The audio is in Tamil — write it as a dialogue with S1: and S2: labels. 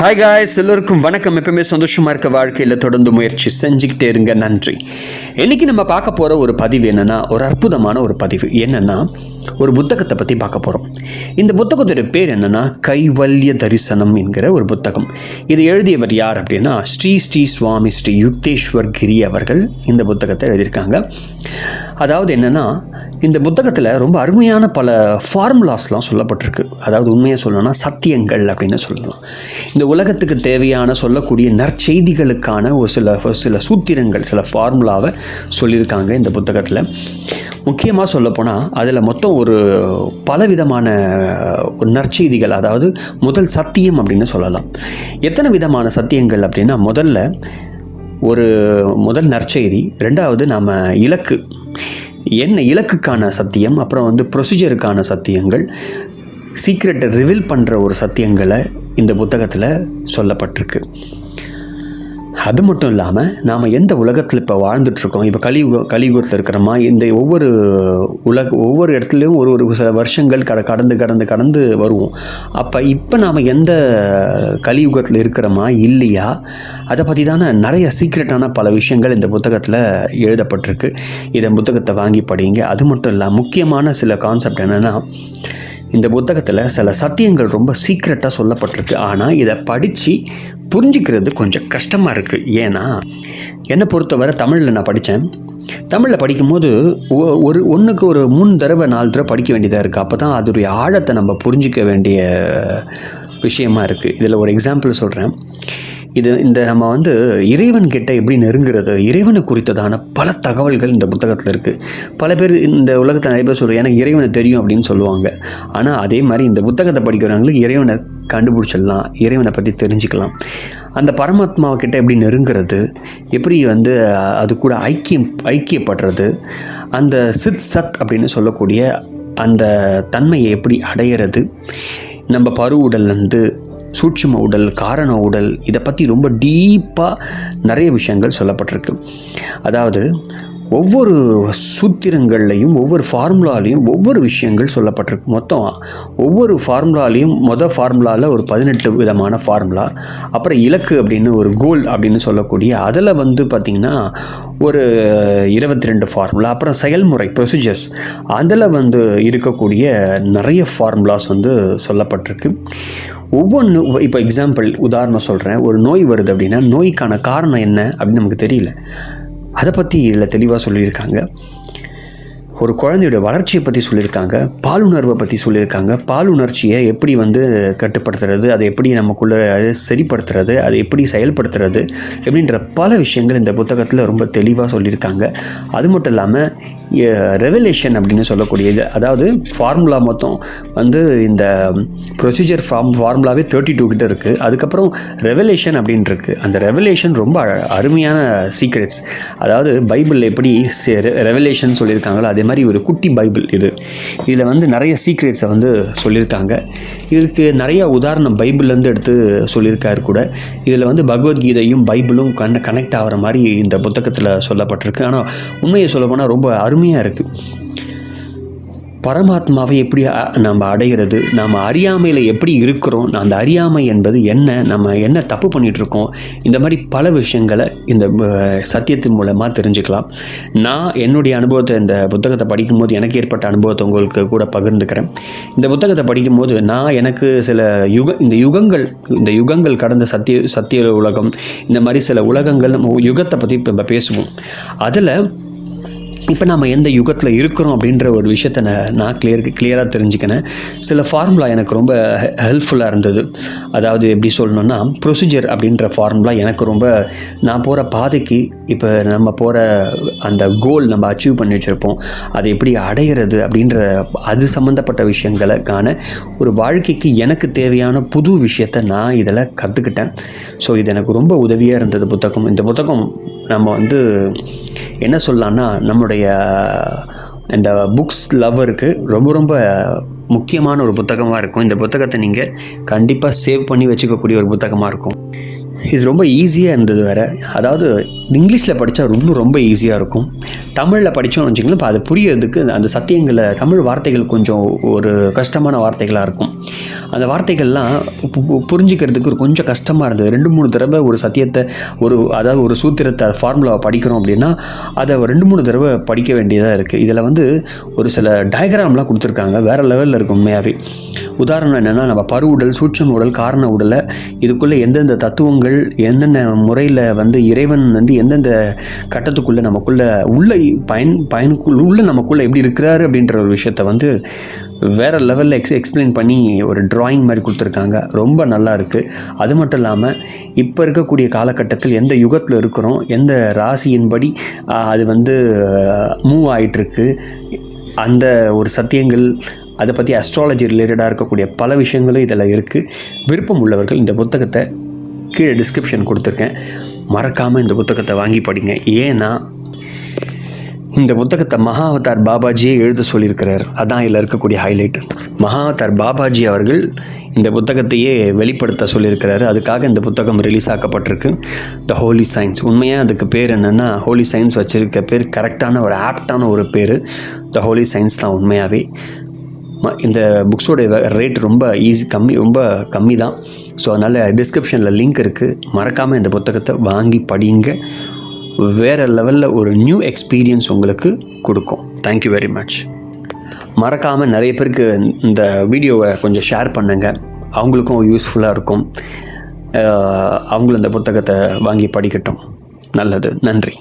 S1: ஹாய் காய்ஸ் எல்லோருக்கும் வணக்கம். எப்பவுமே சந்தோஷமாக இருக்க வாழ்க்கையில் தொடர்ந்து முயற்சி செஞ்சுக்கிட்டே இருங்க. நன்றி. இன்றைக்கி நம்ம பார்க்க போகிற ஒரு பதிவு என்னென்னா ஒரு அற்புதமான ஒரு பதிவு. என்னென்னா ஒரு புத்தகத்தை பற்றி பார்க்க போகிறோம் இந்த புத்தகத்தோட பேர் என்னென்னா கைவல்ய தரிசனம் என்கிற ஒரு புத்தகம். இது எழுதியவர் யார் அப்படின்னா ஸ்ரீ ஸ்ரீ சுவாமி ஸ்ரீ யுக்தேஸ்வர் கிரி அவர்கள் இந்த புத்தகத்தை எழுதியிருக்காங்க. அதாவது என்னென்னா இந்த புத்தகத்தில் ரொம்ப அருமையான பல ஃபார்முலாஸ்லாம் சொல்லப்பட்டிருக்கு. அதாவது உண்மையாக சொல்லணும்னா சத்தியங்கள் அப்படின்னு சொல்லலாம். இந்த உலகத்துக்கு தேவையான சொல்லக்கூடிய நற்செய்திகளுக்கான ஒரு சில சில சூத்திரங்கள் சில ஃபார்முலாவை சொல்லியிருக்காங்க இந்த புத்தகத்தில். முக்கியமாக சொல்லப்போனால் அதில் மொத்தம் ஒரு பலவிதமான ஒரு நற்செய்திகள் அதாவது முதல் சத்தியம் அப்படின்னு சொல்லலாம். எத்தனை விதமான சத்தியங்கள் அப்படின்னா முதல்ல ஒரு முதல் நற்செய்தி. ரெண்டாவது நாம் இலக்கு. என்ன இலக்குக்கான சத்தியம் அப்புறம் வந்து ப்ரொசீஜருக்கான சத்தியங்கள் சீக்ரெட்டை ரிவீல் பண்ணுற ஒரு சத்தியங்களை இந்த புத்தகத்தில் சொல்லப்பட்டிருக்கு. அது மட்டும் இல்லாமல் நாம் எந்த உலகத்தில் இப்போ வாழ்ந்துட்டுருக்கோம் இப்போ கலியுக கலியுகத்தில் இருக்கிறோமா இந்த ஒவ்வொரு உலக ஒவ்வொரு இடத்துலையும் ஒரு ஒரு சில வருஷங்கள் கட கடந்து கடந்து கடந்து வருவோம். அப்போ இப்போ நாம் எந்த கலியுகத்தில் இருக்கிறோமா இல்லையா? அதை பற்றி தானே நிறைய சீக்ரெட்டான பல விஷயங்கள் இந்த புத்தகத்தில் எழுதப்பட்டிருக்கு. இதை புத்தகத்தை வாங்கி படிங்க. அது மட்டும் இல்லாமல் முக்கியமான சில கான்செப்ட் என்னென்னா இந்த புத்தகத்தில் சில சத்தியங்கள் ரொம்ப சீக்ரெட்டாக சொல்லப்பட்டிருக்கு. ஆனால் இதை படித்து புரிஞ்சுக்கிறது கொஞ்சம் கஷ்டமாக இருக்குது ஏன்னா என்னை பொறுத்தவரை தமிழில் நான் படித்தேன் தமிழில் படிக்கும்போது ஒ- ஒரு ஒன்றுக்கு ஒரு மூணு தடவை நாலு தடவை படிக்க வேண்டியதாக இருக்குது அப்போ தான் அதோடைய ஆழத்தை நம்ம புரிஞ்சிக்க வேண்டிய விஷயமா இருக்குது இதில் ஒரு எக்ஸாம்பிள் சொல்கிறேன் இது இந்த நம்ம வந்து இறைவன் கிட்ட எப்படி நெருங்கிறது இறைவனை குறித்ததான பல தகவல்கள் இந்த புத்தகத்தில் இருக்குது பல பேர் இந்த உலகத்தில் நிறைய பேர் சொல்லுவாங்க எனக்கு இறைவனை தெரியும் அப்படின்னு சொல்லுவாங்க. ஆனால் அதே மாதிரி இந்த புத்தகத்தை படிக்கிறவங்களுக்கு இறைவனை கண்டுபிடிச்சிடலாம் இறைவனை பற்றி தெரிஞ்சுக்கலாம். அந்த பரமாத்மாவை கிட்ட எப்படி நெருங்கிறது எப்படி வந்து அது கூட ஐக்கியம் ஐக்கியப்படுறது அந்த சித் சத் அப்படின்னு சொல்லக்கூடிய அந்த தன்மையை எப்படி அடையிறது நம்ம பரு உடல்லேருந்து சூட்சும உடல் காரண உடல் இதை பற்றி ரொம்ப டீப்பாக நிறைய விஷயங்கள் சொல்லப்பட்டிருக்கு. அதாவது ஒவ்வொரு சூத்திரங்கள்லையும் ஒவ்வொரு ஃபார்முலாலையும் ஒவ்வொரு விஷயங்கள் சொல்லப்பட்டிருக்கு. மொத்தம் ஒவ்வொரு ஃபார்முலாலையும் மொதல் ஃபார்முலாவில் ஒரு பதினெட்டு விதமான ஃபார்முலா அப்புறம் இலக்கு அப்படின்னு ஒரு கோல் அப்படின்னு சொல்லக்கூடிய அதில் வந்து பார்த்திங்கன்னா ஒரு இருபத்தி ரெண்டு ஃபார்முலா அப்புறம் செயல்முறை ப்ரொசீஜர்ஸ் அதில் வந்து இருக்கக்கூடிய நிறைய ஃபார்முலாஸ் வந்து சொல்லப்பட்டிருக்கு. ஒவ்வொன்று இப்போ எக்ஸாம்பிள் உதாரணம் சொல்கிறேன் ஒரு நோய் வருது அப்படின்னா நோய்க்கான காரணம் என்ன அப்படின்னு நமக்கு தெரியல. அதை பற்றி இதில் தெளிவாக சொல்லியிருக்காங்க. ஒரு குழந்தையோட வளர்ச்சியை பற்றி சொல்லியிருக்காங்க பாலுணர்வை பற்றி சொல்லியிருக்காங்க. பாலுணர்ச்சியை எப்படி வந்து கட்டுப்படுத்துறது அதை எப்படி நமக்குள்ளே சரிப்படுத்துறது அதை எப்படி செயல்படுத்துறது எப்படின்ற பல விஷயங்கள் இந்த புத்தகத்தில் ரொம்ப தெளிவாக சொல்லியிருக்காங்க. அது மட்டும் இல்லாமல் ரெவலேஷன் அப்படின்னு சொல்லக்கூடியது அதாவது ஃபார்முலா மொத்தம் வந்து இந்த ப்ரொசீஜர் ஃபார்ம் ஃபார்முலாவே தேர்ட்டி டூ கிட்ட இருக்குது அதுக்கப்புறம் ரெவலேஷன் அப்படின்னு இருக்குது அந்த ரெவலேஷன் ரொம்ப அருமையான சீக்ரெட்ஸ் அதாவது பைபிளில் எப்படி ரெவலேஷன் சொல்லியிருக்காங்களோ அதே மாதிரி ஒரு குட்டி பைபிள் இது. இதில் வந்து நிறைய சீக்ரெட்ஸை வந்து சொல்லியிருக்காங்க இதுக்கு நிறைய உதாரணம் பைபிள்லேருந்து எடுத்து சொல்லியிருக்காரு கூட. இதில் வந்து பகவத்கீதையும் பைபிளும் கண் கனெக்ட் ஆகிற மாதிரி இந்த புத்தகத்தில் சொல்லப்பட்டிருக்கு. ஆனால் உண்மையை சொல்லப்போனால் ரொம்ப அருமையாக இருக்குது பரமாத்மாவை எப்படி அ- நம்ம அடைகிறது நாம் அறியாமையில் எப்படி இருக்கிறோம் அந்த அறியாமை என்பது என்ன நம்ம என்ன தப்பு பண்ணிகிட்ருக்கோம் இந்த மாதிரி பல விஷயங்களை இந்த சத்தியத்தின் மூலமாக தெரிஞ்சுக்கலாம். நான் என்னுடைய அனுபவத்தை இந்த புத்தகத்தை படிக்கும்போது எனக்கு ஏற்பட்ட அனுபவத்தை உங்களுக்கு கூட பகிர்ந்துக்கிறேன். இந்த புத்தகத்தை படிக்கும்போது நான் எனக்கு சில யுக இந்த யுகங்கள் இந்த யுகங்கள் கடந்த சத்திய சத்திய உலகம் இந்த மாதிரி சில உலகங்கள் நம்ம யுகத்தை பற்றி இப்போ பேசுவோம். அதில் இப்போ நம்ம எந்த யுகத்தில் இருக்கிறோம் அப்படின்ற ஒரு விஷயத்தை நான் நான் கிளியர் கிளியராக தெரிஞ்சுக்கினேன் சில ஃபார்முலா எனக்கு ரொம்ப ஹெல்ப்ஃபுல்லாக இருந்தது. அதாவது எப்படி சொல்லணும்னா ப்ரொசீஜர் அப்படின்ற ஃபார்முலா எனக்கு ரொம்ப நான் போகிற பாதைக்கு இப்போ நம்ம போகிற அந்த கோல் நம்ம அச்சீவ் பண்ணி வச்சுருப்போம். அதை எப்படி அடையிறது அப்படின்ற அது சம்மந்தப்பட்ட விஷயங்களுக்கான ஒரு வாழ்க்கைக்கு எனக்கு தேவையான புது விஷயத்தை நான் இதில் கற்றுக்கிட்டேன் ஸோ இது எனக்கு ரொம்ப உதவியாக இருந்தது புத்தகம். இந்த புத்தகம் நம்ம வந்து என்ன சொல்லலான்னா நம்முடைய இந்த புக்ஸ் லவ்வருக்கு ரொம்ப ரொம்ப முக்கியமான ஒரு புத்தகமாக இருக்கும். இந்த புத்தகத்தை நீங்கள் கண்டிப்பாக சேவ் பண்ணி வச்சுக்கக்கூடிய ஒரு புத்தகமாக இருக்கும். இது ரொம்ப ஈஸியாக இருந்தது வேறு. அதாவது இங்கிலீஷில் படித்தா இன்னும் ரொம்ப ஈஸியாக இருக்கும். தமிழில் படித்தோம்னு வச்சுக்கோங்களேன் இப்போ அது புரியறதுக்கு அந்த சத்தியங்களை தமிழ் வார்த்தைகள் கொஞ்சம் ஒரு கஷ்டமான வார்த்தைகளாக இருக்கும். அந்த வார்த்தைகள்லாம் பு- பு- புரிஞ்சுக்கிறதுக்கு ஒரு கொஞ்சம் கஷ்டமாக இருந்தது. ரெண்டு மூணு தடவை ஒரு சத்தியத்தை ஒரு அதாவது ஒரு சூத்திரத்தை ஃபார்முலாவை படிக்கிறோம் அப்படின்னா அதை ரெண்டு மூணு தடவை படிக்க வேண்டியதாக இருக்குது இதில் வந்து ஒரு சில டயக்ராம்லாம் கொடுத்துருக்காங்க. வேறு லெவலில் இருக்கும் உண்மையாகவே உதாரணம் என்னென்னா நம்ம பருவுடல் சூட்சம் உடல் காரண உடலை இதுக்குள்ளே எந்தெந்த தத்துவங்கள் எந்தெந்த முறையில் வந்து இறைவன் வந்து எந்தெந்த கட்டத்துக்குள்ளே நமக்குள்ளே உள்ள பயன் பயனுக்குள் உள்ள நமக்குள்ளே எப்படி இருக்கிறாரு அப்படின்ற ஒரு விஷயத்த வந்து வேறு லெவலில் எக்ஸ் எக்ஸ்பிளைன் பண்ணி ஒரு ட்ராயிங் மாதிரி கொடுத்துருக்காங்க. ரொம்ப நல்லா இருக்குது அது மட்டும் இல்லாமல் இப்போ இருக்கக்கூடிய காலகட்டத்தில் எந்த யுகத்தில் இருக்கிறோம் எந்த ராசியின்படி அது வந்து மூவ் ஆயிட்டிருக்கு அந்த ஒரு சத்தியங்கள் அதை பற்றி அஸ்ட்ராலஜி ரிலேட்டடாக இருக்கக்கூடிய பல விஷயங்களும் இதில் இருக்குது விருப்பம் உள்ளவர்கள் இந்த புத்தகத்தை கீழே டிஸ்கிரிப்ஷன் கொடுத்துருக்கேன். மறக்காமல் இந்த புத்தகத்தை வாங்கி படிங்க. ஏன்னா இந்த புத்தகத்தை மகாவதார் பாபாஜியே எழுத சொல்லியிருக்கிறார். அதான் இதில் இருக்கக்கூடிய ஹைலைட் மகாவதார் பாபாஜி அவர்கள் இந்த புத்தகத்தையே வெளிப்படுத்த சொல்லியிருக்கிறாரு. அதுக்காக இந்த புத்தகம் ரிலீஸ் ஆக்கப்பட்டிருக்கு. த ஹோலி சயின்ஸ் உண்மையாக அதுக்கு பேர் என்னென்னா ஹோலி சயின்ஸ் வச்சுருக்க பேர் கரெக்டான ஒரு ஆப்டான ஒரு பேர். த ஹோலி சயின்ஸ் தான் உண்மையாகவே இந்த புக்ஸோட ரேட் ரொம்ப ஈஸி கம்மி ரொம்ப கம்மி தான் ஸோ அதனால் டிஸ்கிரிப்ஷனில் லிங்க் இருக்குது மறக்காமல் இந்த புத்தகத்தை வாங்கி படியுங்க வேறு லெவலில் ஒரு நியூ எக்ஸ்பீரியன்ஸ் உங்களுக்கு கொடுக்கும். தேங்க்யூ வெரி மச் மறக்காமல் நிறைய பேருக்கு இந்த வீடியோவை கொஞ்சம் ஷேர் பண்ணுங்கள் அவங்களுக்கும் யூஸ்ஃபுல்லாக இருக்கும். அவங்களும் இந்த புத்தகத்தை வாங்கி படிக்கட்டும். நல்லது. நன்றி.